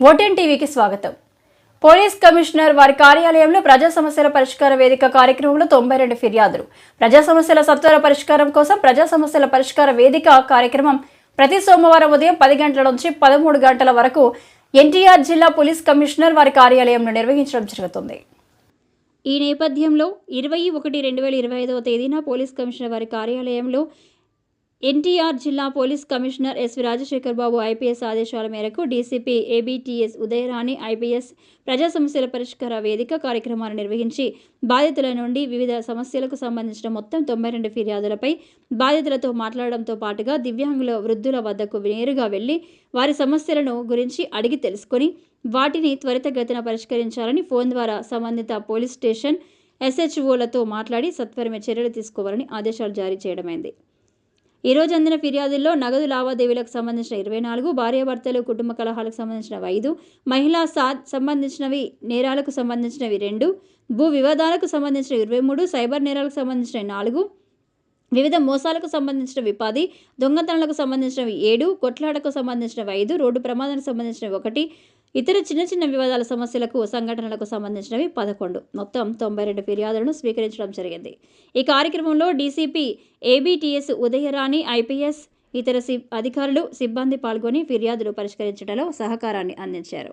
ఓటెన్ టీవీకి స్వాగతం. Police commissioner వారి కార్యాలయంలో ప్రజా సమస్యల పరిష్కార వేదిక కార్యక్రమంలో తొంభై రెండు ఫిర్యాదులు. ప్రజా సమస్యల సత్వర పరిష్కారం కోసం ప్రజా సమస్యల పరిష్కార వేదిక కార్యక్రమం ప్రతి సోమవారం ఉదయం పది గంటల నుంచి పదమూడు గంటల వరకు ఎన్టీఆర్ జిల్లా పోలీస్ కమిషనర్ వారి కార్యాలయంలో నిర్వహించడం జరుగుతుంది. ఈ నేపథ్యంలో ఇరవై ఒకటి రెండు వేల ఇరవై ఐదవ తేదీన పోలీస్ కమిషనర్ వారి కార్యాలయంలో ఎన్టీఆర్ జిల్లా police commissioner SV Rajasekhar Babu IPS ఆదేశాల మేరకు డీసీపీ ఏబీటీఎస్ ఉదయరాణి ఐపీఎస్ ప్రజా సమస్యల పరిష్కార వేదిక కార్యక్రమాలు నిర్వహించి బాధితుల నుండి వివిధ సమస్యలకు సంబంధించిన మొత్తం తొంభై రెండు ఫిర్యాదులపై బాధితులతో మాట్లాడడంతో పాటుగా దివ్యాంగుల వృద్ధుల వద్దకు నేరుగా వెళ్ళి వారి సమస్యలను గురించి అడిగి తెలుసుకొని వాటిని త్వరితగతిన పరిష్కరించాలని ఫోన్ ద్వారా సంబంధిత పోలీస్ స్టేషన్ ఎస్హెచ్ఓలతో మాట్లాడి సత్వరమే చర్యలు తీసుకోవాలని ఆదేశాలు జారీ చేయడమైంది. ఈ రోజు అందిన ఫిర్యాదుల్లో నగదు లావాదేవీలకు సంబంధించిన ఇరవై నాలుగు భార్యాభర్తలు కుటుంబ కలహాలకు సంబంధించినవి ఐదు మహిళా సాద్ సంబంధించినవి నేరాలకు సంబంధించినవి రెండు భూ వివాదాలకు సంబంధించిన ఇరవై మూడు సైబర్ నేరాలకు సంబంధించిన నాలుగు వివిధ మోసాలకు సంబంధించినవి పది దొంగతనాలకు సంబంధించినవి ఏడు కొట్లాటకు సంబంధించినవి ఐదు రోడ్డు ప్రమాదానికి సంబంధించినవి ఒకటి ఇతర చిన్న చిన్న వివాదాల సమస్యలకు సంఘటనలకు సంబంధించినవి పదకొండు. మొత్తం తొంభై రెండు ఫిర్యాదులను స్వీకరించడం జరిగింది. ఈ కార్యక్రమంలో డీసీపీ ఏబీటీఎస్ ఉదయరాణి ఐపీఎస్ ఇతర సిబ్ అధికారులు సిబ్బంది పాల్గొని ఫిర్యాదులు పరిష్కరించడంలో సహకారాన్ని అందించారు.